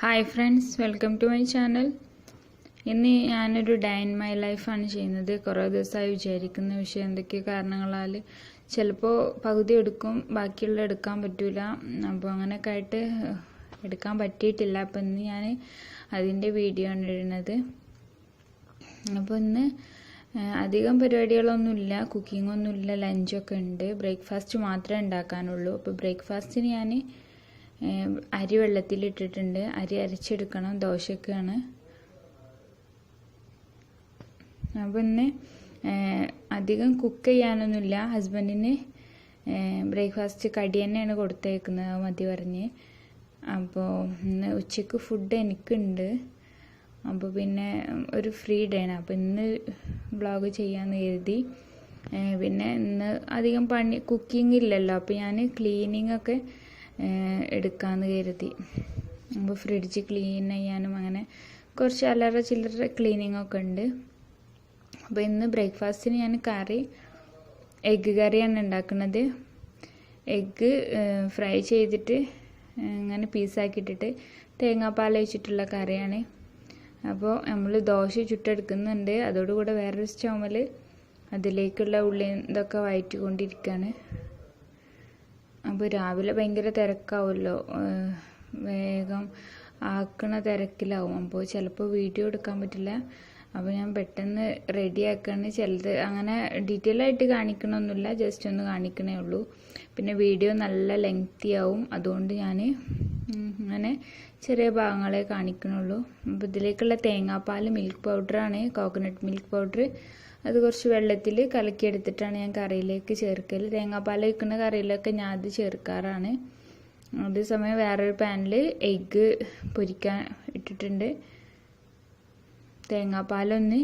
Hi friends welcome to my channel ഇന്ന് ഞാനൊരു day in my ലൈഫാണ് ചെയ്യുന്നത്. കുറേ ദിവസമായി വിചാരിക്കുന്ന വിഷയം എന്തൊക്കെ കാരണങ്ങളാൽ ചിലപ്പോൾ പകുതി എടുക്കും ബാക്കിയുള്ള എടുക്കാൻ പറ്റൂല. അപ്പോൾ അങ്ങനെയൊക്കെ ആയിട്ട് എടുക്കാൻ പറ്റിയിട്ടില്ല. അപ്പോൾ ഇന്ന് ഞാൻ അതിന്റെ വീഡിയോ ആണ് ഇടുന്നത്. അപ്പോൾ ഇന്ന് അധികം പരിപാടികളൊന്നുമില്ല കുക്കിംഗ് ഒന്നുമില്ല ലഞ്ചൊക്കെ ഉണ്ട്. ബ്രേക്ക്ഫാസ്റ്റ് മാത്രമേ ഉണ്ടാക്കാനുള്ളൂ. അപ്പോൾ ബ്രേക്ക്ഫാസ്റ്റിന് ഞാൻ അരി വെള്ളത്തിലിട്ടിട്ടുണ്ട്. അരി അരച്ചെടുക്കണം. ദോശക്കാണ് അപ്പം ഇന്ന് അധികം കുക്ക് ചെയ്യാനൊന്നുമില്ല. ഹസ്ബൻഡിന് ബ്രേക്ക്ഫാസ്റ്റ് കടി തന്നെയാണ് കൊടുത്തേക്കുന്നത്. മതി പറഞ്ഞ്. അപ്പോൾ ഇന്ന് ഉച്ചയ്ക്ക് ഫുഡ് എനിക്കുണ്ട്. അപ്പോൾ പിന്നെ ഒരു ഫ്രീ ഡേ ആണ്. അപ്പോൾ ഇന്ന് വ്ളോഗ് ചെയ്യാമെന്ന് കരുതി. പിന്നെ ഇന്ന് അധികം പണി കുക്കിംഗ് ഇല്ലല്ലോ. അപ്പോൾ ഞാൻ ക്ലീനിങ് ഒക്കെ എടുക്കാമെന്ന് കരുതി. അപ്പോൾ ഫ്രിഡ്ജ് ക്ലീൻ ചെയ്യാനും അങ്ങനെ കുറച്ച് അല്ലറ ചില്ലറ ക്ലീനിങ് ഒക്കെ ഉണ്ട്. അപ്പോൾ ഇന്ന് ബ്രേക്ക്ഫാസ്റ്റിന് ഞാൻ കറി എഗ്ഗ് കറിയാണ് ഉണ്ടാക്കുന്നത്. എഗ്ഗ് ഫ്രൈ ചെയ്തിട്ട് അങ്ങനെ പീസാക്കിയിട്ടിട്ട് തേങ്ങാപ്പാൽ വെച്ചിട്ടുള്ള കറിയാണ്. അപ്പോൾ നമ്മൾ ദോശ ചുട്ടെടുക്കുന്നുണ്ട്. അതോടുകൂടെ വേറൊരു സ്റ്റൗമിൽ അതിലേക്കുള്ള ഉള്ളി ഇതൊക്കെ വയറ്റിക്കൊണ്ടിരിക്കുകയാണ് അപ്പോൾ രാവിലെ ഭയങ്കര തിരക്കാവുമല്ലോ വേഗം ആക്കണ തിരക്കിലാവും. അപ്പോൾ ചിലപ്പോൾ വീഡിയോ എടുക്കാൻ പറ്റില്ല. അപ്പോൾ ഞാൻ പെട്ടെന്ന് റെഡി ആക്കുകയാണ് ചിലത് അങ്ങനെ ഡീറ്റെയിൽ ആയിട്ട് കാണിക്കണമൊന്നുമില്ല ജസ്റ്റ് ഒന്ന് കാണിക്കണേ ഉള്ളൂ. പിന്നെ വീഡിയോ നല്ല ലെങ്തി ആവും. അതുകൊണ്ട് ഞാൻ അങ്ങനെ ചെറിയ ഭാഗങ്ങളെ കാണിക്കണുള്ളൂ. അപ്പോൾ ഇതിലേക്കുള്ള തേങ്ങാപ്പാൽ മിൽക്ക് പൗഡറാണ് കോക്കനട്ട് മിൽക്ക് പൗഡർ അത് കുറച്ച് വെള്ളത്തിൽ കലക്കിയെടുത്തിട്ടാണ് ഞാൻ കറിയിലേക്ക് ചേർക്കൽ തേങ്ങാപ്പാൽ വയ്ക്കുന്ന കറിയിലൊക്കെ ഞാൻ അത് ചേർക്കാറാണ്. അതേസമയം വേറൊരു പാനിൽ എഗ്ഗ് പൊരിക്കാൻ ഇട്ടിട്ടുണ്ട്. തേങ്ങാപ്പാലൊന്ന്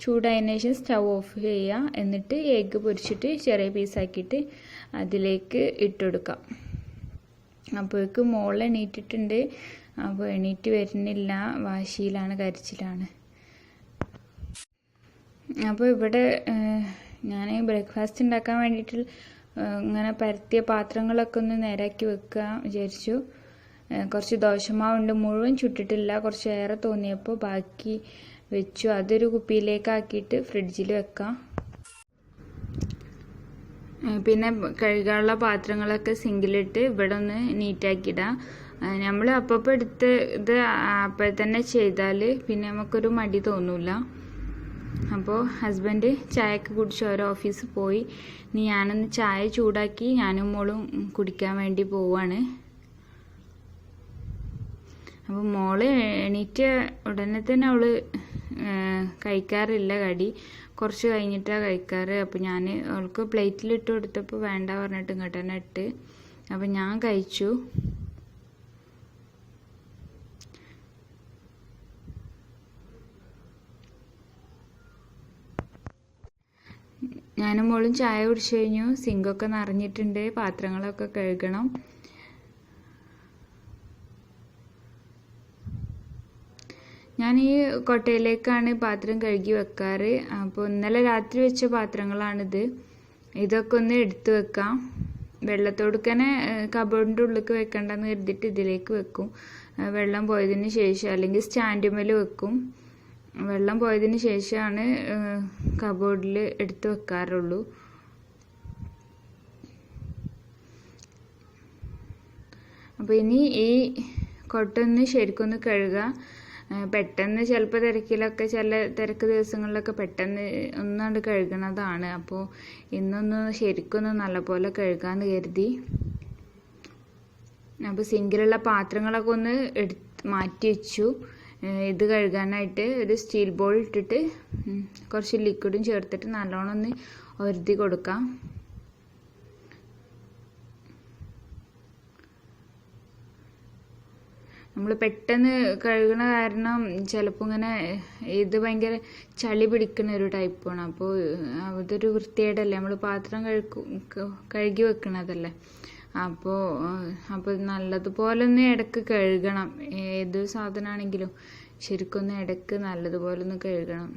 ചൂടായതിനു ശേഷം സ്റ്റൗ ഓഫ് ചെയ്യുക. എന്നിട്ട് എഗ്ഗ് പൊരിച്ചിട്ട് ചെറിയ പീസാക്കിയിട്ട് അതിലേക്ക് ഇട്ടുകൊടുക്കാം. അപ്പോഴേക്ക് മോൾ എണീറ്റിട്ടുണ്ട്. അപ്പോൾ എണീറ്റ് വരുന്നില്ല. വാശിയിലാണ് കരച്ചിലാണ്. അപ്പോൾ ഇവിടെ ഞാൻ ബ്രേക്ക്ഫാസ്റ്റ് ഉണ്ടാക്കാൻ വേണ്ടിയിട്ട് ഇങ്ങനെ പരത്തിയ പാത്രങ്ങളൊക്കെ ഒന്ന് നേരാക്കി വെക്കുക വിചാരിച്ചു. കുറച്ച് ദോശമാവുണ്ട് മുഴുവൻ ചുട്ടിട്ടില്ല കുറച്ച് ഏറെ തോന്നിയപ്പോൾ ബാക്കി വെച്ചു. അതൊരു കുപ്പിയിലേക്കാക്കിയിട്ട് ഫ്രിഡ്ജിൽ വെക്കാം. പിന്നെ കഴുകാനുള്ള പാത്രങ്ങളൊക്കെ സിങ്കിലിട്ട് ഇവിടെ ഒന്ന് നീറ്റാക്കിയിടാം നമ്മൾ അപ്പപ്പോൾ എടുത്ത് ഇത് അപ്പോൾ തന്നെ ചെയ്താൽ പിന്നെ നമുക്കൊരു മടി തോന്നില്ല അപ്പോൾ ഹസ്ബൻഡ് ചായയൊക്കെ കുടിച്ച് ഓരോ ഓഫീസിൽ പോയി. ഇനി ഞാനൊന്ന് ചായ ചൂടാക്കി ഞാനും മോളും കുടിക്കാൻ വേണ്ടി പോവാണ്. അപ്പോൾ മോൾ എണീറ്റ് ഉടനെ തന്നെ അവൾ കഴിക്കാറില്ല കടി. കുറച്ച് കഴിഞ്ഞിട്ടാണ് കഴിക്കാറ്. അപ്പോൾ ഞാൻ അവൾക്ക് പ്ലേറ്റിലിട്ട് കൊടുത്തപ്പോൾ വേണ്ട പറഞ്ഞിട്ട് ഇങ്ങോട്ട് തന്നെ ഇട്ട്. അപ്പോൾ ഞാൻ കഴിച്ചു. ഞാനും മോളും ചായ കുടിച്ചു കഴിഞ്ഞു. സിങ്കൊക്കെ നിറഞ്ഞിട്ടുണ്ട്. പാത്രങ്ങളൊക്കെ കഴുകണം. ഞാൻ ഈ കൊട്ടയിലേക്കാണ് പാത്രം കഴുകി വെക്കാറ്. അപ്പോൾ ഇന്നലെ രാത്രി വെച്ച പാത്രങ്ങളാണിത്. ഇതൊക്കെ ഒന്ന് എടുത്തു വെക്കാം. വെള്ളത്തോടുക്കനെ കബോർഡിന്റെ ഉള്ളിലേക്ക് വെക്കണ്ടെന്ന് കരുതിയിട്ട് ഇതിലേക്ക് വെക്കും. വെള്ളം പോയതിന് ശേഷം അല്ലെങ്കിൽ സ്റ്റാൻഡുമേൽ വെക്കും. വെള്ളം പോയതിന് ശേഷമാണ് കബോർഡിൽ എടുത്തു വെക്കാറുള്ളൂ. അപ്പോൾ ഇനി ഈ കൊട്ടൊന്ന് ശരിക്കൊന്ന് കഴുകുക പെട്ടെന്ന് ചിലപ്പോൾ തിരക്കിലൊക്കെ ചില തിരക്ക് ദിവസങ്ങളിലൊക്കെ പെട്ടെന്ന് ഒന്നാണ്ട് കഴുകണതാണ്. അപ്പോൾ ഇന്നൊന്ന് ശരിക്കൊന്ന് നല്ലപോലെ കഴുകാമെന്ന് കരുതി. അപ്പോൾ സിങ്കിലുള്ള പാത്രങ്ങളൊക്കെ ഒന്ന് എടുത്ത് മാറ്റി വെച്ചു. ഇത് കഴുകാനായിട്ട് ഒരു സ്റ്റീൽ ബോൾ ഇട്ടിട്ട് കുറച്ച് ലിക്വിഡും ചേർത്തിട്ട് നല്ലോണം ഒന്ന് ഒരുതി കൊടുക്കാം. നമ്മൾ പെട്ടെന്ന് കഴുകണ കാരണം ചിലപ്പോൾ ഇങ്ങനെ ഇത് ഭയങ്കര ചളി പിടിക്കുന്ന ഒരു ടൈപ്പാണ് അപ്പോൾ അതൊരു വൃത്തികേടല്ലേ? നമ്മൾ പാത്രം കഴുകും കഴുകി വെക്കണതല്ലേ? അപ്പോൾ അപ്പോൾ നല്ലതുപോലെ ഒന്ന് ഇടയ്ക്ക് കഴുകണം. ഏത് സാധനമാണെങ്കിലും ശരിക്കൊന്ന് ഇടയ്ക്ക് നല്ലതുപോലെ ഒന്ന് കഴുകണം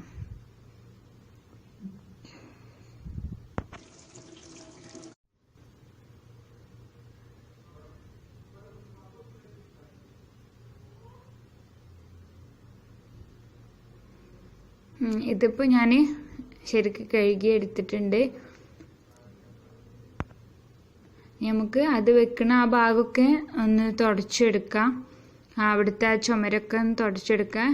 ഇതിപ്പോൾ ഞാൻ ശരിക്ക് കഴുകി എടുത്തിട്ടുണ്ട് നമുക്ക് അത് വെക്കണ ആ ഭാഗമൊക്കെ ഒന്ന് തുടച്ചെടുക്കാം. അവിടുത്തെ ആ ചുമരൊക്കെ ഒന്ന് തുടച്ചെടുക്കാം.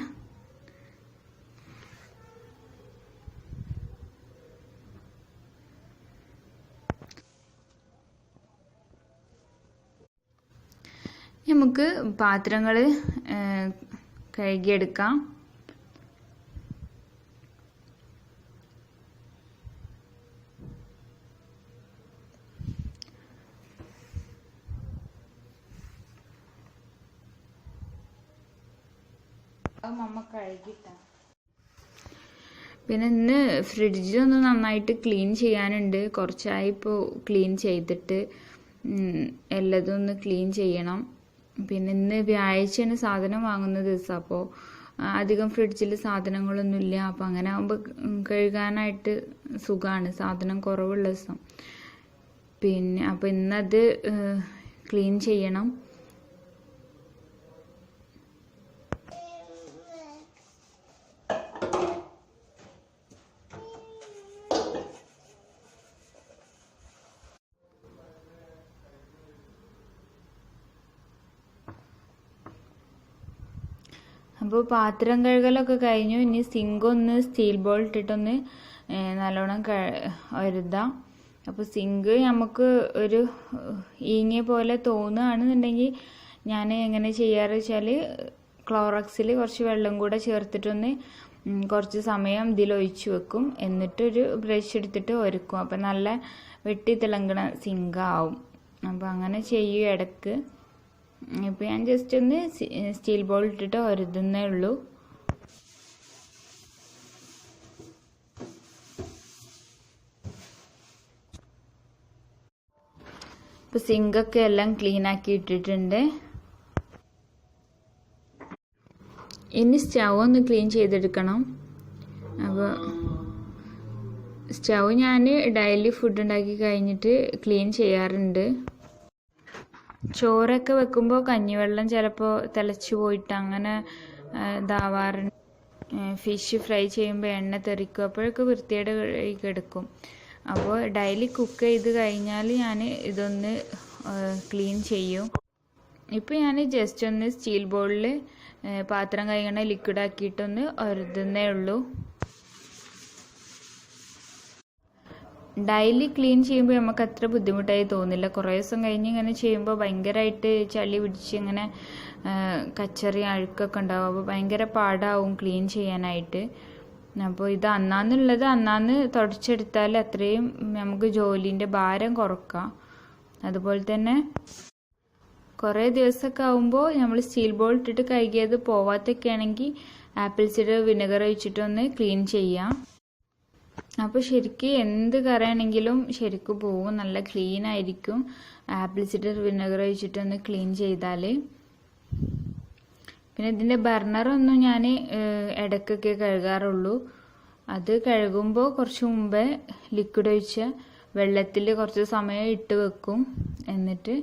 നമുക്ക് പാത്രങ്ങൾ കഴുകിയെടുക്കാം. മമ്മ കഴുകിട്ടാ. പിന്നെ ഇന്ന് ഫ്രിഡ്ജൊന്ന് നന്നായിട്ട് ക്ലീൻ ചെയ്യാനുണ്ട്. കുറച്ചായി ഇപ്പോൾ ക്ലീൻ ചെയ്തിട്ട് എല്ലാതും ഒന്ന് ക്ലീൻ ചെയ്യണം. പിന്നെ ഇന്ന് വ്യാഴാഴ്ചയാണ് സാധനം വാങ്ങുന്ന ദിവസം. അപ്പോൾ അധികം ഫ്രിഡ്ജിൽ സാധനങ്ങളൊന്നുമില്ല. അപ്പോൾ അങ്ങനെ ആകുമ്പോൾ കഴുകാനായിട്ട് സുഖമാണ് സാധനം കുറവുള്ള ദിവസം. പിന്നെ അപ്പോൾ ഇന്നത് ക്ലീൻ ചെയ്യണം. അപ്പോൾ പാത്രം കഴുകലൊക്കെ കഴിഞ്ഞു. ഇനി സിങ്ക് ഒന്ന് സ്റ്റീൽ ബോൾ ഇട്ടിട്ടൊന്ന് നല്ലോണം ഒരുതാം. അപ്പോൾ സിങ്ക് നമുക്ക് ഒരു ഈങ്ങിയ പോലെ തോന്നുകയാണെന്നുണ്ടെങ്കിൽ ഞാൻ എങ്ങനെ ചെയ്യാറ് വെച്ചാൽ ക്ലോറക്സിൽ കുറച്ച് വെള്ളം കൂടെ ചേർത്തിട്ടൊന്ന് കുറച്ച് സമയം ഇതിൽ ഒഴിച്ചു വെക്കും. എന്നിട്ടൊരു ബ്രഷ് എടുത്തിട്ട് ഒരുക്കും. അപ്പം നല്ല വെട്ടി തിളങ്ങണ സിങ്കാവും അപ്പം അപ്പോൾ അങ്ങനെ ചെയ്യും ഇടയ്ക്ക് ഇപ്പം ഞാൻ ജസ്റ്റ് ഒന്ന് സ്റ്റീൽ ബോൾ ഇട്ടിട്ട് ഒരുതുന്നേ ഉള്ളൂ. ഇപ്പം സിങ്കൊക്കെ എല്ലാം ക്ലീൻ ആക്കി ഇട്ടിട്ടുണ്ട്. ഇനി സ്റ്റൗ ഒന്ന് ക്ലീൻ ചെയ്തെടുക്കണം. അപ്പോൾ സ്റ്റൗ ഞാൻ ഡെയിലി ഫുഡ് ഉണ്ടാക്കി കഴിഞ്ഞിട്ട് ക്ലീൻ ചെയ്യാറുണ്ട്. ചോറൊക്കെ വെക്കുമ്പോൾ കഞ്ഞിവെള്ളം ചിലപ്പോൾ തിളച്ച് പോയിട്ട് അങ്ങനെ ഇതാവാറുണ്ട്. ഫിഷ് ഫ്രൈ ചെയ്യുമ്പോൾ എണ്ണ തെറിക്കും. അപ്പോഴൊക്കെ വൃത്തിയുടെ എടുക്കും അപ്പോൾ ഡെയിലി കുക്ക് ചെയ്ത് കഴിഞ്ഞാൽ ഞാൻ ഇതൊന്ന് ക്ലീൻ ചെയ്യും. ഇപ്പോൾ ഞാൻ ജസ്റ്റ് ഒന്ന് സ്റ്റീൽ ബോളിൽ പാത്രം കഴുകണ ലിക്വിഡ് ആക്കിയിട്ടൊന്ന് ഒരുതുന്നേ ഉള്ളൂ. ഡെയിലി ക്ലീൻ ചെയ്യുമ്പോൾ നമുക്ക് അത്ര ബുദ്ധിമുട്ടായി തോന്നില്ല. കുറേ ദിവസം കഴിഞ്ഞ് ഇങ്ങനെ ചെയ്യുമ്പോൾ ഭയങ്കരമായിട്ട് ചളി പിടിച്ച് ഇങ്ങനെ കച്ചറി അഴുക്കൊക്കെ ഉണ്ടാവും. അപ്പോൾ ഭയങ്കര പാടാവും ക്ലീൻ ചെയ്യാനായിട്ട്. അപ്പോൾ ഇത് അന്നാന്നുള്ളത് അന്നാന്ന് തുടച്ചെടുത്താൽ അത്രയും നമുക്ക് ജോലിന്റെ ഭാരം കുറക്കാം. അതുപോലെ തന്നെ കുറേ ദിവസമൊക്കെ ആകുമ്പോൾ നമ്മൾ സ്റ്റീൽ ബോൾ ഇട്ടിട്ട് കഴുകിയത് പോവാത്തൊക്കെ ആണെങ്കിൽ ആപ്പിൾ സിഡർ വിനെഗർ ഒഴിച്ചിട്ടൊന്ന് ക്ലീൻ ചെയ്യാം. അപ്പോൾ ശരിക്കും എന്ത് കറിയാണെങ്കിലും ശരിക്കും പോവും. നല്ല ക്ലീൻ ആയിരിക്കും. ആപ്പിൾ സിഡർ വിനെഗർ ഒഴിച്ചിട്ടൊന്ന് ക്ലീൻ ചെയ്താൽ പിന്നെ ഇതിന്റെ ബർണറൊന്നും ഞാൻ ഇടക്കൊക്കെ കഴുകാറുള്ളൂ. അത് കഴുകുമ്പോൾ കുറച്ച് മുമ്പേ ലിക്വിഡ് ഒഴിച്ച് വെള്ളത്തിൽ കുറച്ച് സമയം ഇട്ട് വെക്കും. എന്നിട്ട്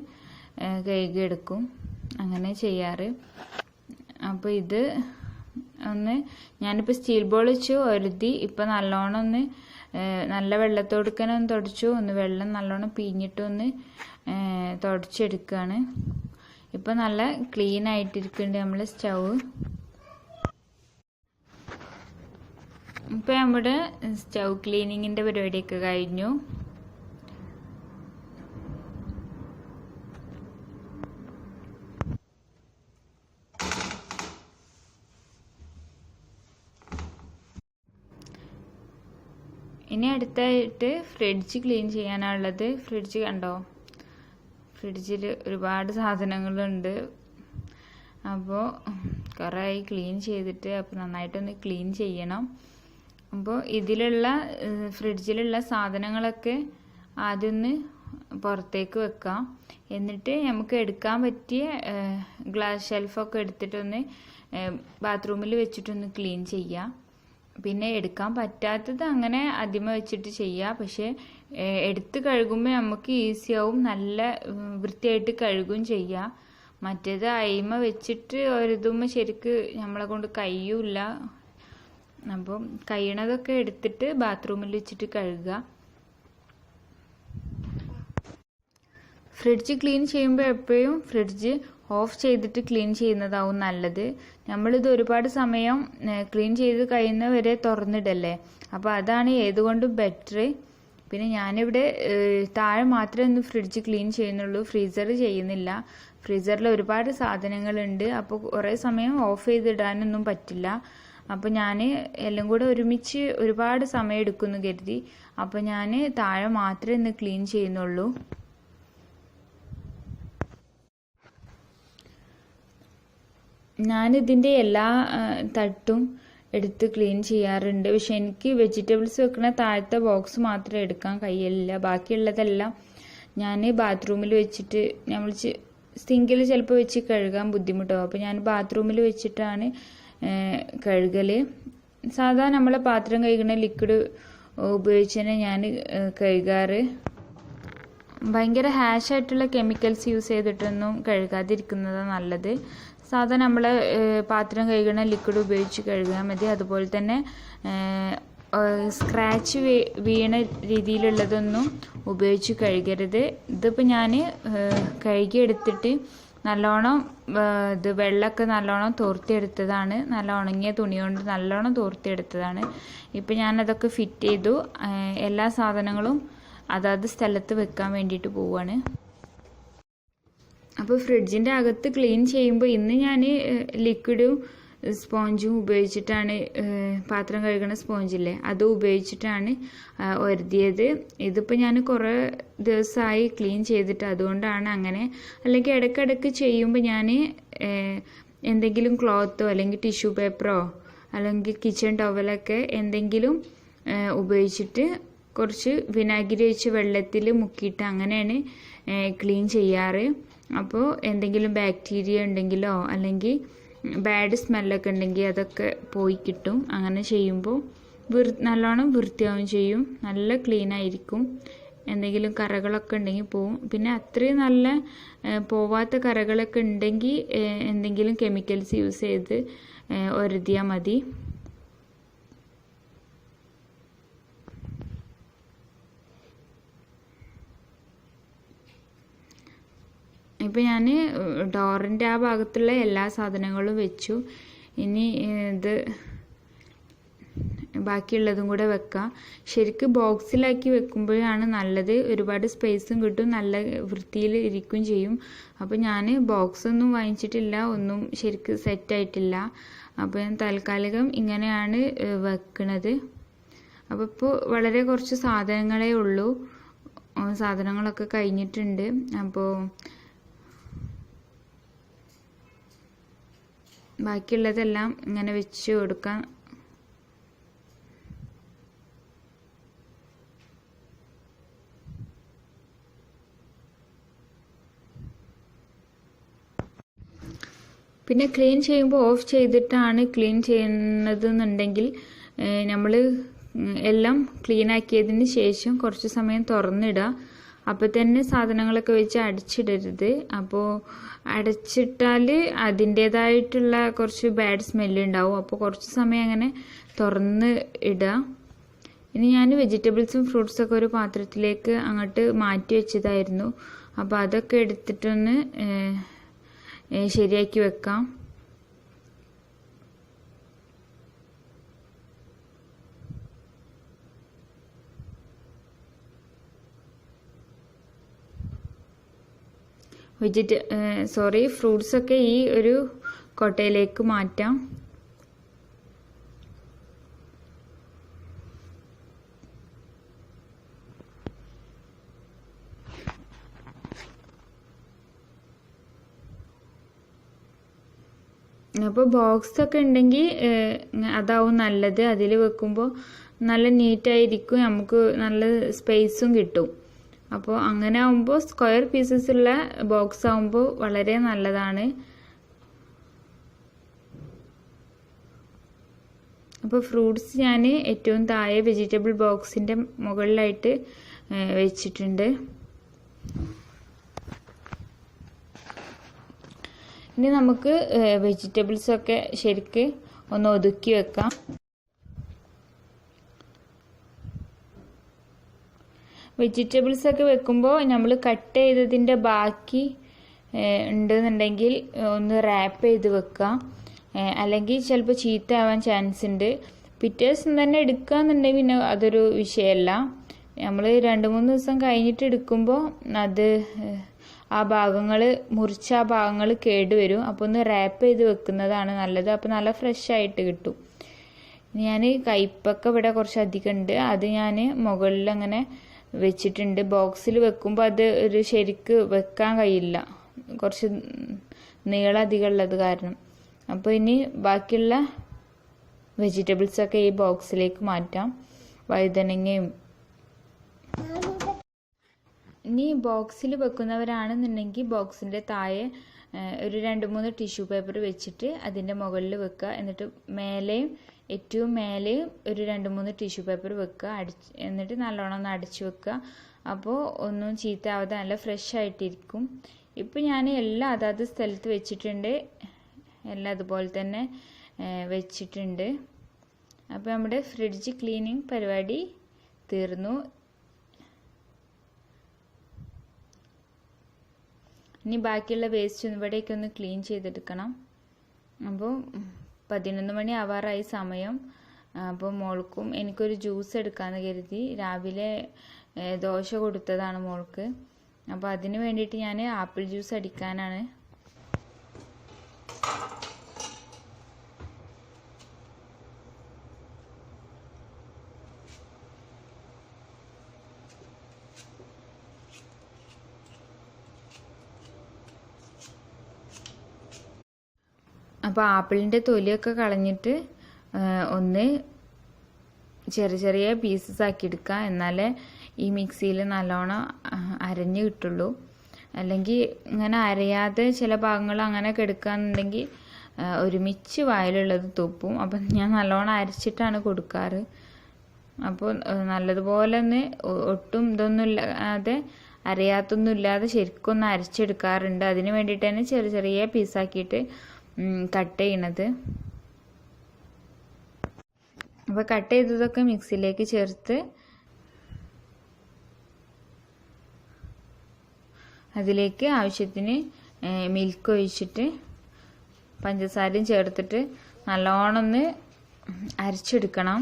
കഴുകിയെടുക്കും. അങ്ങനെ ചെയ്യാറ്. അപ്പോൾ ഇത് ഒന്ന്. ഞാനിപ്പോൾ സ്റ്റീൽ ബോൾ വെച്ച് ഒരുതി. ഇപ്പം നല്ലോണം ഒന്ന് നല്ല വെള്ളത്തോടുക്കനെ ഒന്ന് തുടച്ചു. ഒന്ന് വെള്ളം നല്ലോണം പിഞ്ഞിട്ടൊന്ന് തുടച്ചെടുക്കുകയാണ് ഇപ്പം നല്ല ക്ലീൻ ആയിട്ടിരിക്കുന്നുണ്ട് നമ്മൾ സ്റ്റൗ. ഇപ്പം നമ്മുടെ സ്റ്റൗ ക്ലീനിങ്ങിന്റെ പരിപാടിയൊക്കെ കഴിഞ്ഞു ഇനി അടുത്തായിട്ട് ഫ്രിഡ്ജ് ക്ലീൻ ചെയ്യാനുള്ളത് ഫ്രിഡ്ജ് കണ്ടോ? ഫ്രിഡ്ജിൽ ഒരുപാട് സാധനങ്ങളുണ്ട്. അപ്പോൾ കുറേ ക്ലീൻ ചെയ്തിട്ട് അപ്പോൾ നന്നായിട്ടൊന്ന് ക്ലീൻ ചെയ്യണം. അപ്പോൾ ഇതിലുള്ള ഫ്രിഡ്ജിലുള്ള സാധനങ്ങളൊക്കെ ആദ്യം ഒന്ന് പുറത്തേക്ക് വെക്കാം. എന്നിട്ട് നമുക്ക് എടുക്കാൻ പറ്റിയ ഗ്ലാസ് ഷെൽഫൊക്കെ എടുത്തിട്ടൊന്ന് ബാത്റൂമിൽ വെച്ചിട്ടൊന്ന് ക്ലീൻ ചെയ്യാം. പിന്നെ എടുക്കാൻ പറ്റാത്തത് അങ്ങനെ ആദ്യമ വെച്ചിട്ട് ചെയ്യുക പക്ഷേ എടുത്ത് കഴുകുമ്പോൾ നമുക്ക് ഈസിയാവും നല്ല വൃത്തിയായിട്ട് കഴുകും ചെയ്യാം. മറ്റേത് അയിമ വെച്ചിട്ട് ഒരിതുമ്പോൾ ശരിക്ക് നമ്മളെ കൊണ്ട് കഴിയൂല അപ്പം കഴിയണതൊക്കെ എടുത്തിട്ട് ബാത്റൂമിൽ വെച്ചിട്ട് കഴുകുക ഫ്രിഡ്ജ് ക്ലീൻ ചെയ്യുമ്പോൾ എപ്പോഴും ഫ്രിഡ്ജ് ഓഫ് ചെയ്തിട്ട് ക്ലീൻ ചെയ്യുന്നതാവും നല്ലത്. നമ്മളിത് ഒരുപാട് സമയം ക്ലീൻ ചെയ്ത് കഴിയുന്നവരെ തുറന്നിടല്ലേ? അപ്പോൾ അതാണ് ഏതുകൊണ്ടും ബെറ്റർ പിന്നെ ഞാനിവിടെ താഴെ മാത്രമേ ഒന്ന് ഫ്രിഡ്ജ് ക്ലീൻ ചെയ്യുന്നുള്ളൂ. ഫ്രീസർ ചെയ്യുന്നില്ല. ഫ്രീസറിൽ ഒരുപാട് സാധനങ്ങളുണ്ട്. അപ്പോൾ കുറേ സമയം ഓഫ് ചെയ്തിടാനൊന്നും പറ്റില്ല. അപ്പോൾ ഞാൻ എല്ലാം കൂടെ ഒരുമിച്ച് ഒരുപാട് സമയം എടുക്കുന്നു കരുതി. അപ്പോൾ ഞാൻ താഴെ മാത്രമേ ഇന്ന് ക്ലീൻ ചെയ്യുന്നുള്ളൂ. ഞാനിതിന്റെ എല്ലാ ആ, തട്ടും എടുത്ത് ക്ലീൻ ചെയ്യാറുണ്ട്. പക്ഷെ എനിക്ക് വെജിറ്റബിൾസ് വെക്കുന്ന താഴത്തെ ബോക്സ് മാത്രമേ എടുക്കാൻ കഴിയില്ല ബാക്കിയുള്ളതെല്ലാം ഞാൻ ബാത്റൂമിൽ വെച്ചിട്ട് നമ്മൾ സിങ്കിൽ ചിലപ്പോൾ വെച്ച് കഴുകാൻ ബുദ്ധിമുട്ടാവും. അപ്പോൾ ഞാൻ ബാത്റൂമിൽ വെച്ചിട്ടാണ് കഴുകൽ സാധാരണ നമ്മളെ പാത്രം കഴുകുന്ന ലിക്വിഡ് ഉപയോഗിച്ച് തന്നെ ഞാൻ കഴുകാറ്. ഭയങ്കര ഹാഷായിട്ടുള്ള കെമിക്കൽസ് യൂസ് ചെയ്തിട്ടൊന്നും കഴുകാതിരിക്കുന്നതാണ് നല്ലത്. സാധാരണ നമ്മൾ പാത്രം കഴുകണ ലിക്വിഡ് ഉപയോഗിച്ച് കഴുകിയാൽ മതി. അതുപോലെ തന്നെ സ്ക്രാച്ച് വീണ രീതിയിലുള്ളതൊന്നും ഉപയോഗിച്ച് കഴുകരുത്. ഇതിപ്പോൾ ഞാൻ കഴുകിയെടുത്തിട്ട് നല്ലോണം ഇത് വെള്ളമൊക്കെ നല്ലോണം തോർത്തിയെടുത്തതാണ്. നല്ല ഉണങ്ങിയ തുണി കൊണ്ട് നല്ലോണം തോർത്തിയെടുത്തതാണ്. ഇപ്പം ഞാനതൊക്കെ ഫിറ്റ് ചെയ്തു. എല്ലാ സാധനങ്ങളും അതാത് സ്ഥലത്ത് വെക്കാൻ വേണ്ടിയിട്ട് പോവുകയാണ് അപ്പോൾ ഫ്രിഡ്ജിന്റെ അകത്ത് ക്ലീൻ ചെയ്യുമ്പോൾ ഇന്ന് ഞാൻ ലിക്വിഡും സ്പോഞ്ചും ഉപയോഗിച്ചിട്ടാണ് പാത്രം കഴുകുന്ന സ്പോഞ്ചില്ലേ അത് ഉപയോഗിച്ചിട്ടാണ് ഒരുതിയത്. ഇതിപ്പോൾ ഞാൻ കുറേ ദിവസമായി ക്ലീൻ ചെയ്തിട്ട് അതുകൊണ്ടാണ് അങ്ങനെ അല്ലെങ്കിൽ ഇടയ്ക്കിടയ്ക്ക് ചെയ്യുമ്പോൾ ഞാൻ എന്തെങ്കിലും ക്ലോത്തോ അല്ലെങ്കിൽ ടിഷ്യൂ പേപ്പറോ അല്ലെങ്കിൽ കിച്ചൺ ടവലൊക്കെ എന്തെങ്കിലും ഉപയോഗിച്ചിട്ട് കുറച്ച് വിനാഗിരി ഒഴിച്ച് വെള്ളത്തിൽ മുക്കിയിട്ട് അങ്ങനെയാണ് ക്ലീൻ ചെയ്യാറ്. അപ്പോൾ എന്തെങ്കിലും ബാക്ടീരിയ ഉണ്ടെങ്കിലോ അല്ലെങ്കിൽ ബാഡ് സ്മെല്ലൊക്കെ ഉണ്ടെങ്കിൽ അതൊക്കെ പോയി കിട്ടും. അങ്ങനെ ചെയ്യുമ്പോൾ വൃ നല്ലോണം വൃത്തിയാവും ചെയ്യും. നല്ല ക്ലീൻ ആയിരിക്കും. എന്തെങ്കിലും കറകളൊക്കെ ഉണ്ടെങ്കിൽ പോവും. പിന്നെ അത്രയും നല്ല പോവാത്ത കറകളൊക്കെ ഉണ്ടെങ്കിൽ എന്തെങ്കിലും കെമിക്കൽസ് യൂസ് ചെയ്ത് ഒരുതിയാൽ മതി. ഇപ്പം ഞാൻ ഡോറിന്റെ ആ ഭാഗത്തുള്ള എല്ലാ സാധനങ്ങളും വെച്ചു. ഇനി ഇത് ബാക്കിയുള്ളതും കൂടെ വെക്കാം. ശരിക്കും ബോക്സിലാക്കി വെക്കുമ്പോഴാണ് നല്ലത്. ഒരുപാട് സ്പേസും കിട്ടും നല്ല വൃത്തിയിൽ ഇരിക്കും ചെയ്യും. അപ്പോൾ ഞാൻ ബോക്സ് ഒന്നും വാങ്ങിച്ചിട്ടില്ല ഒന്നും ശരിക്ക് സെറ്റായിട്ടില്ല. അപ്പോൾ ഞാൻ താൽക്കാലികം ഇങ്ങനെയാണ് വെക്കണത്. അപ്പോൾ ഇപ്പോൾ വളരെ കുറച്ച് സാധനങ്ങളേ ഉള്ളൂ. സാധനങ്ങളൊക്കെ കഴിഞ്ഞിട്ടുണ്ട്. അപ്പോൾ ബാക്കിയുള്ളതെല്ലാം ഇങ്ങനെ വെച്ച് കൊടുക്കാം. പിന്നെ ക്ലീൻ ചെയ്യുമ്പോൾ ഓഫ് ചെയ്തിട്ടാണ് ക്ലീൻ ചെയ്യുന്നത് എന്നുണ്ടെങ്കിൽ നമ്മൾ എല്ലാം ക്ലീൻ ആക്കിയതിന് ശേഷം കുറച്ച് സമയം തുറന്നിടുക. അപ്പോൾ തന്നെ സാധനങ്ങളൊക്കെ വെച്ച് അടച്ചിടരുത്. അപ്പോൾ അടച്ചിട്ടാൽ അതിന്റേതായിട്ടുള്ള കുറച്ച് ബാഡ് സ്മെല്ല് ഉണ്ടാവും. അപ്പോൾ കുറച്ച് സമയം അങ്ങനെ തുറന്ന് ഇടുക ഇനി ഞാൻ വെജിറ്റബിൾസും ഫ്രൂട്ട്സൊക്കെ ഒരു പാത്രത്തിലേക്ക് അങ്ങോട്ട് മാറ്റി വെച്ചതായിരുന്നു. അപ്പോൾ അതൊക്കെ എടുത്തിട്ടൊന്ന് ശരിയാക്കി വെക്കാം. വെജിറ്റ സോറി ഫ്രൂട്ട്സൊക്കെ ഈ ഒരു കൊട്ടയിലേക്ക് മാറ്റാം. അപ്പോൾ ബോക്സ് ഒക്കെ ഉണ്ടെങ്കിൽ അതാവും നല്ലത്. അതിൽ വെക്കുമ്പോൾ നല്ല നീറ്റായിരിക്കും. നമുക്ക് നല്ല സ്പേസും കിട്ടും. അപ്പോൾ അങ്ങനെ ആകുമ്പോൾ സ്ക്വയർ പീസസ് ഉള്ള ബോക്സ് ആകുമ്പോൾ വളരെ നല്ലതാണ്. അപ്പോൾ ഫ്രൂട്ട്സ് ഞാൻ ഏറ്റവും താഴെ വെജിറ്റബിൾ ബോക്സിന്റെ മുകളിലായിട്ട് വെച്ചിട്ടുണ്ട്. ഇനി നമുക്ക് വെജിറ്റബിൾസൊക്കെ ശരിക്ക് ഒന്ന് ഒതുക്കി വെക്കാം. വെജിറ്റബിൾസ് ഒക്കെ വെക്കുമ്പോൾ നമ്മൾ കട്ട് ചെയ്തതിന്റെ ബാക്കി ഉണ്ടെന്നുണ്ടെങ്കിൽ ഒന്ന് റാപ്പ് ചെയ്ത് വെക്കുക അല്ലെങ്കിൽ ചിലപ്പോൾ ചീത്ത ആവാൻ ചാൻസ് ഉണ്ട് പിറ്റേ തന്നെ എടുക്കുക എന്നുണ്ടെങ്കിൽ പിന്നെ അതൊരു വിഷയമല്ല നമ്മൾ രണ്ട് മൂന്ന് ദിവസം കഴിഞ്ഞിട്ട് എടുക്കുമ്പോൾ അത് ആ ഭാഗങ്ങൾ മുറിച്ച ആ ഭാഗങ്ങൾ കേടുവരും അപ്പോൾ ഒന്ന് റാപ്പ് ചെയ്ത് വെക്കുന്നതാണ് നല്ലത്. അപ്പോൾ നല്ല ഫ്രഷ് ആയിട്ട് കിട്ടും. ഞാൻ കയ്പ്പൊക്കെ ഇവിടെ കുറച്ച് അധികം ഉണ്ട് അത് ഞാൻ മുകളിൽ അങ്ങനെ വെച്ചിട്ടുണ്ട്. ബോക്സിൽ വെക്കുമ്പോൾ അത് ഒരു ശരിക്ക് വെക്കാൻ കഴിയില്ല. കുറച്ച് നീളം അധികം ഉള്ളത് കാരണം. അപ്പോൾ ഇനി ബാക്കിയുള്ള വെജിറ്റബിൾസൊക്കെ ഈ ബോക്സിലേക്ക് മാറ്റാം. വഴുതനങ്ങയും. ഇനി ബോക്സിൽ വെക്കുന്നവരാണെന്നുണ്ടെങ്കിൽ ബോക്സിന്റെ താഴെ ഒരു രണ്ട് മൂന്ന് ടിഷ്യൂ പേപ്പർ വെച്ചിട്ട് അതിന്റെ മുകളിൽ വെക്കുക. എന്നിട്ട് മേലെയും ഏറ്റവും മേലെ ഒരു രണ്ട് മൂന്ന് ടിഷ്യൂ പേപ്പർ വെക്കുക. അടിച്ച് എന്നിട്ട് നല്ലോണം ഒന്ന് അടിച്ചു വെക്കുക. അപ്പോൾ ഒന്നും ചീത്തയാവാതെ നല്ല ഫ്രഷ് ആയിട്ടിരിക്കും. ഇപ്പം ഞാൻ എല്ലാം അതാത് സ്ഥലത്ത് വെച്ചിട്ടുണ്ട്. എല്ലാം അതുപോലെ തന്നെ വെച്ചിട്ടുണ്ട്. അപ്പോൾ നമ്മുടെ ഫ്രിഡ്ജ് ക്ലീനിങ് പരിപാടി തീർന്നു. ഇനി ബാക്കിയുള്ള വേസ്റ്റ് ഇവിടെയൊക്കെ ഇവിടേക്ക് ഒന്ന് ക്ലീൻ ചെയ്തെടുക്കണം. അപ്പോൾ പതിനൊന്ന് മണി ആവാറായി സമയം. അപ്പോൾ മോൾക്കും എനിക്കൊരു ജ്യൂസ് എടുക്കാമെന്ന് കരുതി. രാവിലെ ദോശ കൊടുത്തതാണ് മോൾക്ക്. അപ്പോൾ അതിന് വേണ്ടിയിട്ട് ഞാൻ ആപ്പിൾ ജ്യൂസ് അടിക്കാനാണ് അപ്പോൾ ആപ്പിളിന്റെ തൊലിയൊക്കെ കളഞ്ഞിട്ട് ഒന്ന് ചെറിയ ചെറിയ പീസസ് ആക്കി എടുക്കുക എന്നാലേ ഈ മിക്സിയിൽ നല്ലോണം അരഞ്ഞു കിട്ടുള്ളൂ. അല്ലെങ്കിൽ ഇങ്ങനെ അരയാതെ ചില ഭാഗങ്ങൾ അങ്ങനെ കെടുക്കുകയെന്നുണ്ടെങ്കിൽ ഒരുമിച്ച് വായിലുള്ളത് തുപ്പും. അപ്പം ഞാൻ നല്ലോണം അരച്ചിട്ടാണ് കൊടുക്കാറ്. അപ്പോൾ നല്ലതുപോലെ ഒന്ന് ഒട്ടും ഇതൊന്നും ഇല്ലാതെ അരയാത്തൊന്നും ഇല്ലാതെ ശരിക്കും ഒന്ന് അരച്ചെടുക്കാറുണ്ട്. അതിന് വേണ്ടിയിട്ട് തന്നെ ചെറിയ ചെറിയ പീസാക്കിയിട്ട് കട്ട് ചെയ്യണത് അപ്പോൾ കട്ട് ചെയ്തതൊക്കെ മിക്സിയിലേക്ക് ചേർത്ത് അതിലേക്ക് ആവശ്യത്തിന് മിൽക്ക് ഒഴിച്ചിട്ട് പഞ്ചസാരയും ചേർത്തിട്ട് നല്ലോണം ഒന്ന് അരച്ചെടുക്കണം.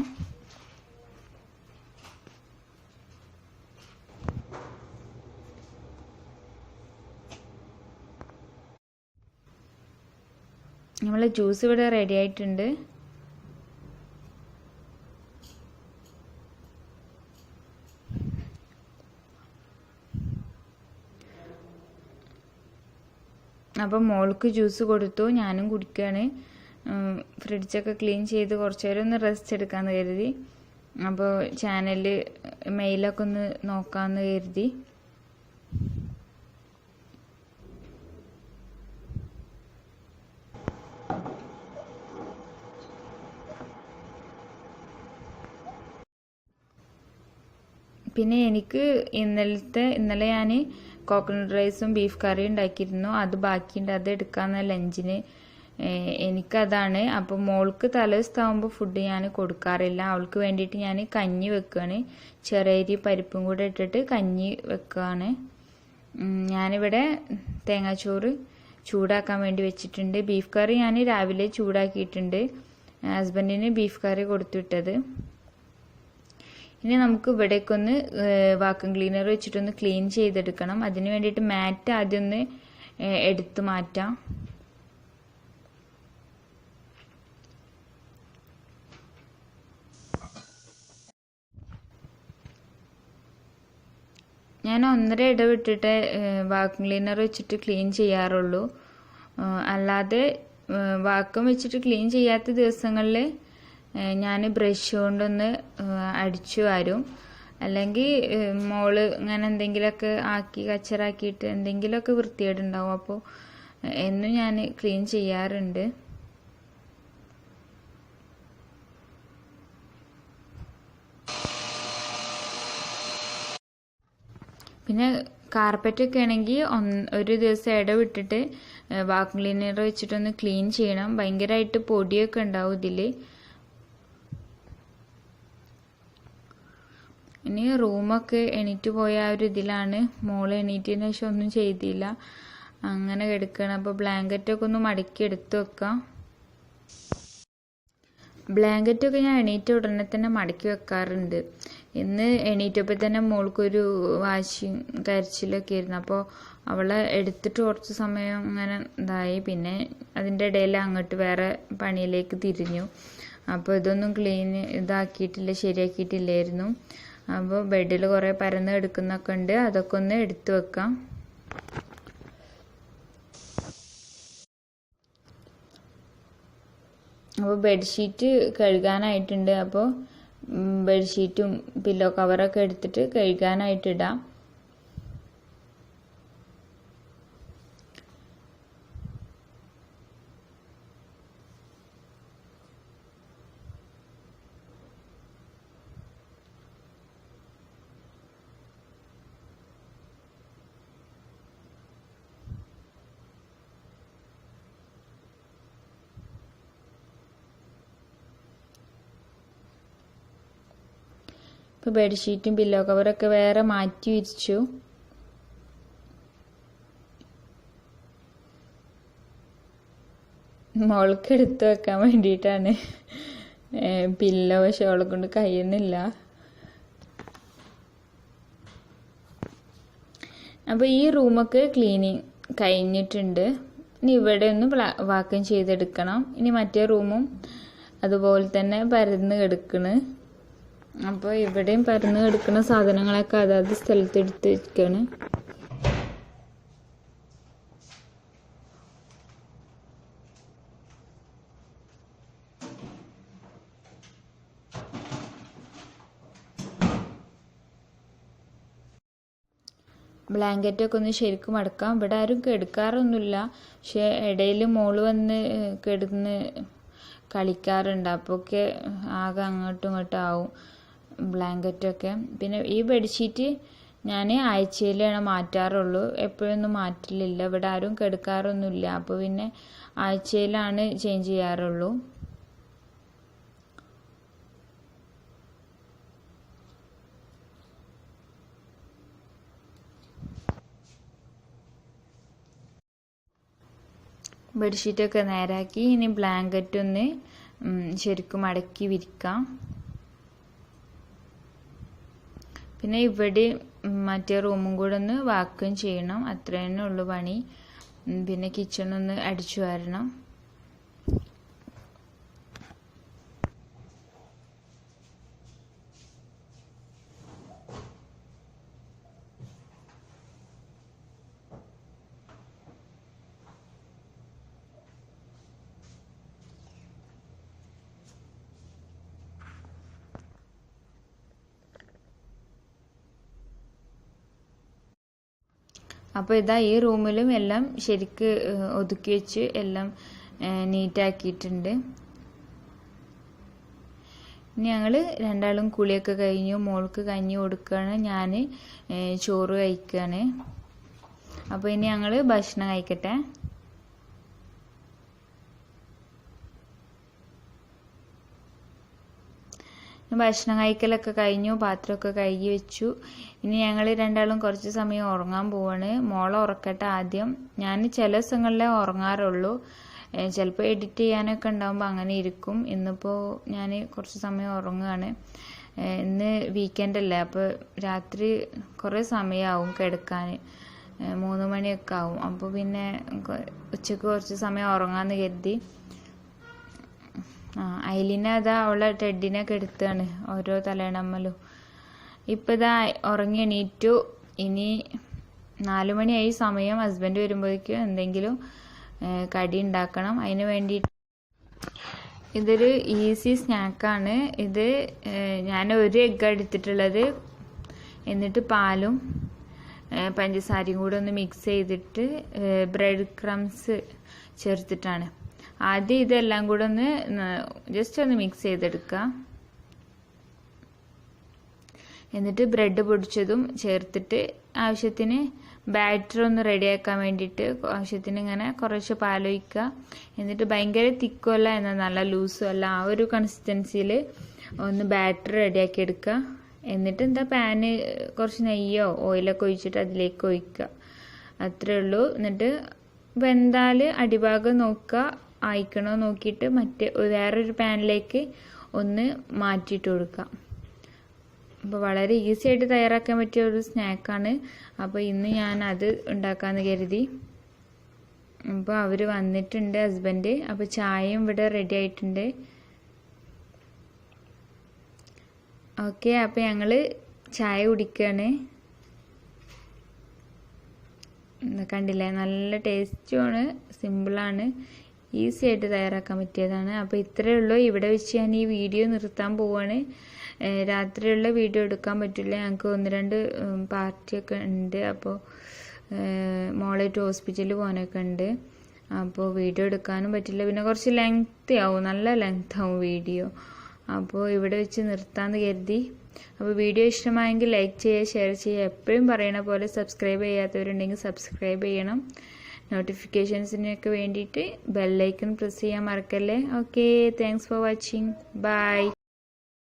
നമ്മളെ ജ്യൂസ് ഇവിടെ റെഡി ആയിട്ടുണ്ട്. അപ്പം മോൾക്ക് ജ്യൂസ് കൊടുത്തു ഞാനും കുടിക്കുകയാണ് ഫ്രിഡ്ജൊക്കെ ക്ലീൻ ചെയ്ത് കുറച്ച് നേരം ഒന്ന് റെസ്റ്റ് എടുക്കാമെന്ന് കരുതി. അപ്പോൾ ചാനലിൽ മെയിലൊക്കെ ഒന്ന് നോക്കാമെന്ന് കരുതി. പിന്നെ എനിക്ക് ഇന്നലത്തെ ഇന്നലെ ഞാൻ കോക്കനട്ട് റൈസും ബീഫ് കറിയും ഉണ്ടാക്കിയിരുന്നു. അത് ബാക്കിയുണ്ട്. അത് എടുക്കാമെന്ന ലഞ്ചിന്. എനിക്കതാണ്. അപ്പോൾ മോൾക്ക് തലേദിവസമാകുമ്പോൾ ഫുഡ് ഞാൻ കൊടുക്കാറില്ല. അവൾക്ക് വേണ്ടിയിട്ട് ഞാൻ കഞ്ഞി വെക്കുകയാണ് ചെറിയരി പരിപ്പും കൂടെ ഇട്ടിട്ട് കഞ്ഞി വെക്കുകയാണ് ഞാനിവിടെ തേങ്ങാച്ചോറ് ചൂടാക്കാൻ വേണ്ടി വെച്ചിട്ടുണ്ട്. ബീഫ് കറി ഞാൻ രാവിലെ ചൂടാക്കിയിട്ടുണ്ട്. ഹസ്ബൻഡിന് ബീഫ് കറി കൊടുത്തുവിട്ടത്. ഇനി നമുക്ക് ഇവിടേക്കൊന്ന് വാക്വം ക്ലീനർ വെച്ചിട്ടൊന്ന് ക്ലീൻ ചെയ്തെടുക്കണം. അതിന് വേണ്ടിയിട്ട് മാറ്റ് ആദ്യം ഒന്ന് എടുത്തു മാറ്റാം. ഞാൻ ഒന്നര ഇടവിട്ടിട്ട് വാക്വം ക്ലീനർ വെച്ചിട്ട് ക്ലീൻ ചെയ്യാറുള്ളൂ. അല്ലാതെ വാക്വം വെച്ചിട്ട് ക്ലീൻ ചെയ്യാത്ത ദിവസങ്ങളിൽ ഞാൻ ബ്രഷ് കൊണ്ടൊന്ന് അടിച്ച് വാരും. അല്ലെങ്കിൽ മോൾ ഇങ്ങനെ എന്തെങ്കിലുമൊക്കെ ആക്കി കച്ചറാക്കിയിട്ട് എന്തെങ്കിലുമൊക്കെ വൃത്തികേടുണ്ടാവും. അപ്പോൾ എന്നും ഞാൻ ക്ലീൻ ചെയ്യാറുണ്ട്. പിന്നെ കാർപ്പറ്റൊക്കെ ആണെങ്കിൽ ഒന്ന് ഒരു ദിവസം ഇടവിട്ടിട്ട് വാക്വം ക്ലീനർ വെച്ചിട്ടൊന്ന് ക്ലീൻ ചെയ്യണം. ഭയങ്കരമായിട്ട് പൊടിയൊക്കെ ഉണ്ടാവും ഇതിൽ ഇനി റൂമൊക്കെ എണീറ്റ് പോയ ആ ഒരു ഇതിലാണ്. മോൾ എണീറ്റിന് ശേഷം ഒന്നും ചെയ്തില്ല. അങ്ങനെ കിടക്കണം. അപ്പോൾ ബ്ലാങ്കറ്റൊക്കെ ഒന്ന് മടക്കി എടുത്ത് വെക്കാം. ബ്ലാങ്കറ്റൊക്കെ ഞാൻ എണീറ്റ ഉടനെ തന്നെ മടക്കി വെക്കാറുണ്ട്. ഇന്ന് എണീറ്റപ്പോൾ തന്നെ മോൾക്കൊരു വാശിയും കരച്ചിലൊക്കെ ആയിരുന്നു. അപ്പോൾ അവളെ എടുത്തിട്ട് കുറച്ച് സമയം അങ്ങനെ ഇതായി. പിന്നെ അതിന്റെ ഇടയിൽ അങ്ങോട്ട് വേറെ പണിയിലേക്ക് തിരിഞ്ഞു. അപ്പോൾ ഇതൊന്നും ക്ലീൻ ഇതാക്കിയിട്ടില്ല ശരിയാക്കിയിട്ടില്ലായിരുന്നു. അപ്പോൾ ബെഡിൽ കുറേ പരന്ന് എടുക്കുന്നൊക്കെ ഉണ്ട്. അതൊക്കെ ഒന്ന് എടുത്തു വെക്കാം. അപ്പോൾ ബെഡ്ഷീറ്റ് കഴുകാനായിട്ടുണ്ട്. അപ്പോൾ ബെഡ്ഷീറ്റും പില്ലോ കവറൊക്കെ എടുത്തിട്ട് കഴുകാനായിട്ട് ഇടാം ഇപ്പോൾ ബെഡ്ഷീറ്റും പില്ലോ കവറൊക്കെ വേറെ മാറ്റി വിരിച്ചു മോൾക്ക് എടുത്തു വെക്കാൻ വേണ്ടിയിട്ടാണ്. പില്ലോ പക്ഷെ അവളെ കൊണ്ട് കഴിയുന്നില്ല. അപ്പോൾ ഈ റൂമൊക്കെ ക്ലീനിങ് കഴിഞ്ഞിട്ടുണ്ട്. ഇനി ഇവിടെ ഒന്ന് വാക്കം ചെയ്തെടുക്കണം. ഇനി മറ്റേ റൂമും അതുപോലെ തന്നെ പരന്ന് കിടക്കണ്. അപ്പോൾ ഇവിടെയും പരന്ന് കിടക്കുന്ന സാധനങ്ങളൊക്കെ അതാത് സ്ഥലത്ത് എടുത്ത് വെക്കുകയാണ് ബ്ലാങ്കറ്റൊക്കെ ഒന്ന് ശരിക്കും അടക്കാം. ഇവിടെ ആരും കെടുക്കാറൊന്നുമില്ല. പക്ഷെ ഇടയിൽ മോൾ വന്ന് കിടന്ന് കളിക്കാറുണ്ട്. അപ്പോഴൊക്കെ ആകെ അങ്ങോട്ടും ഇങ്ങോട്ടും ആവും. ബ്ലാങ്കറ്റൊക്കെ. പിന്നെ ഈ ബെഡ്ഷീറ്റ് ഞാൻ ആഴ്ചയിലാണ് മാറ്റാറുള്ളൂ. എപ്പോഴൊന്നും മാറ്റലില്ല ഇവിടെ ആരും കെടുക്കാറൊന്നുമില്ല. അപ്പോൾ പിന്നെ ആഴ്ചയിലാണ് ചേഞ്ച് ചെയ്യാറുള്ളൂ. ബെഡ്ഷീറ്റൊക്കെ നേരാക്കി ഇനി ബ്ലാങ്കറ്റ് ഒന്ന് ശരിക്കും മടക്കി വിരിക്കാം. പിന്നെ ഇവിടെ മറ്റേ റൂമും കൂടെ ഒന്ന് വാക്വം ചെയ്യണം. അത്ര ഉള്ളു പണി. പിന്നെ കിച്ചൺ ഒന്ന് അടിച്ചു വരണം. അപ്പോൾ ഇതാ ഈ റൂമിലും എല്ലാം ശരിക്ക് ഒതുക്കി വെച്ച് എല്ലാം നീറ്റാക്കിയിട്ടുണ്ട്. ഞങ്ങൾ രണ്ടാളും കുളിയൊക്കെ കഴിഞ്ഞു മോൾക്ക് കഞ്ഞി കൊടുക്കുകയാണ് ഞാൻ ചോറ് കഴിക്കുകയാണ് അപ്പോൾ ഇനി ഞങ്ങൾ ഭക്ഷണം കഴിക്കട്ടെ. ഭക്ഷണം കഴിക്കലൊക്കെ കഴിഞ്ഞു പാത്രമൊക്കെ കഴുകി വെച്ചു. ഇനി ഞങ്ങൾ രണ്ടാളും കുറച്ച് സമയം ഉറങ്ങാൻ പോവാണ്. മോളെ ഉറക്കട്ടെ ആദ്യം. ഞാൻ ചില ദിവസങ്ങളിലേ ഉറങ്ങാറുള്ളൂ. ചിലപ്പോൾ എഡിറ്റ് ചെയ്യാനൊക്കെ ഉണ്ടാകുമ്പോൾ അങ്ങനെ ഇരിക്കും. ഇന്നിപ്പോൾ ഞാൻ കുറച്ച് സമയം ഉറങ്ങുകയാണ്. ഇന്ന് വീക്കെൻഡ് അല്ലേ അപ്പോൾ രാത്രി കുറേ സമയമാവും കിടക്കാൻ. മൂന്ന് മണിയൊക്കെ ആവും. അപ്പോൾ പിന്നെ ഉച്ചയ്ക്ക് കുറച്ച് സമയം ഉറങ്ങാമെന്ന് കരുതി. ആ അയിലിനെ അതാ അവളെ ടെഡിനൊക്കെ എടുത്താണ് ഓരോ തലേണമ്മലും ഇപ്പം ഇതാ ഉറങ്ങി എണീറ്റു ഇനി നാലു മണിയായി സമയം ഹസ്ബൻഡ് വരുമ്പോഴേക്കും എന്തെങ്കിലും കടി ഉണ്ടാക്കണം. അതിന് വേണ്ടിയിട്ട് ഇതൊരു ഈസി സ്നാക്കാണ്. ഇത് ഞാൻ ഒരു എഗ്ഗ് എടുത്തിട്ടുള്ളത്. എന്നിട്ട് പാലും പഞ്ചസാരയും കൂടെ ഒന്ന് മിക്സ് ചെയ്തിട്ട് ബ്രെഡ് ക്രംസ് ചേർത്തിട്ടാണ്. ആദ്യം ഇതെല്ലാം കൂടെ ഒന്ന് ജസ്റ്റ് ഒന്ന് മിക്സ് ചെയ്തെടുക്കുക എന്നിട്ട് ബ്രെഡ് പൊടിച്ചതും ചേർത്തിട്ട് ആവശ്യത്തിന് ബാറ്റർ ഒന്ന് റെഡിയാക്കാൻ വേണ്ടിയിട്ട് ആവശ്യത്തിന് ഇങ്ങനെ കുറച്ച് പാലൊഴിക്കുക എന്നിട്ട് ഭയങ്കര തിക്കുമല്ല എന്നാൽ നല്ല ലൂസും അല്ല ആ ഒരു കൺസിസ്റ്റൻസിയിൽ ഒന്ന് ബാറ്റർ റെഡിയാക്കി എടുക്കുക എന്നിട്ട് എന്താ പാന് കുറച്ച് നെയ്യോ ഓയിലൊക്കെ ഒഴിച്ചിട്ട് അതിലേക്ക് ഒഴിക്കുക അത്രേ ഉള്ളൂ. എന്നിട്ട് വെന്താൽ അടിഭാഗം നോക്കുക ആയിക്കണോ നോക്കിയിട്ട് മറ്റേ വേറൊരു പാനിലേക്ക് ഒന്ന് മാറ്റിയിട്ട് കൊടുക്കാം അപ്പോൾ വളരെ ഈസി ആയിട്ട് തയ്യാറാക്കാൻ പറ്റിയ ഒരു സ്നാക്കാണ്. അപ്പോൾ ഇന്ന് ഞാൻ അത് ഉണ്ടാക്കാമെന്ന് കരുതി. അപ്പോൾ അവർ വന്നിട്ടുണ്ട് ഹസ്ബൻഡ്. അപ്പോൾ ചായയും ഇവിടെ റെഡി ആയിട്ടുണ്ട്. ഓക്കെ അപ്പോൾ ഞങ്ങൾ ചായ കുടിക്കുകയാണ്. കണ്ടില്ലേ? നല്ല ടേസ്റ്റുമാണ് സിമ്പിളാണ് ഈസി ആയിട്ട് തയ്യാറാക്കാൻ പറ്റിയതാണ്. അപ്പോൾ ഇത്രയേ ഉള്ളൂ. ഇവിടെ വെച്ച് ഞാൻ ഈ വീഡിയോ നിർത്താൻ പോവാണ്. രാത്രിയുള്ള വീഡിയോ എടുക്കാൻ പറ്റില്ല. ഞങ്ങൾക്ക് ഒന്ന് രണ്ട് പാർട്ടിയൊക്കെ ഉണ്ട്. അപ്പോൾ മോളായിട്ട് ഹോസ്പിറ്റലിൽ പോകാനൊക്കെ ഉണ്ട്. അപ്പോൾ വീഡിയോ എടുക്കാനും പറ്റില്ല. പിന്നെ കുറച്ച് ലെങ്ത് ആവും. നല്ല ലെങ്ത് ആവും വീഡിയോ. അപ്പോൾ ഇവിടെ വെച്ച് നിർത്താമെന്ന് കരുതി. അപ്പോൾ വീഡിയോ ഇഷ്ടമായെങ്കിൽ ലൈക്ക് ചെയ്യുക ഷെയർ ചെയ്യുക. എപ്പോഴും പറയണ പോലെ സബ്സ്ക്രൈബ് ചെയ്യാത്തവരുണ്ടെങ്കിൽ സബ്സ്ക്രൈബ് ചെയ്യണം. നോട്ടിഫിക്കേഷൻസിനൊക്കെ വേണ്ടിയിട്ട് ബെല്ലൈക്കൺ പ്രസ് ചെയ്യാൻ മറക്കല്ലേ? Okay thanks for watching bye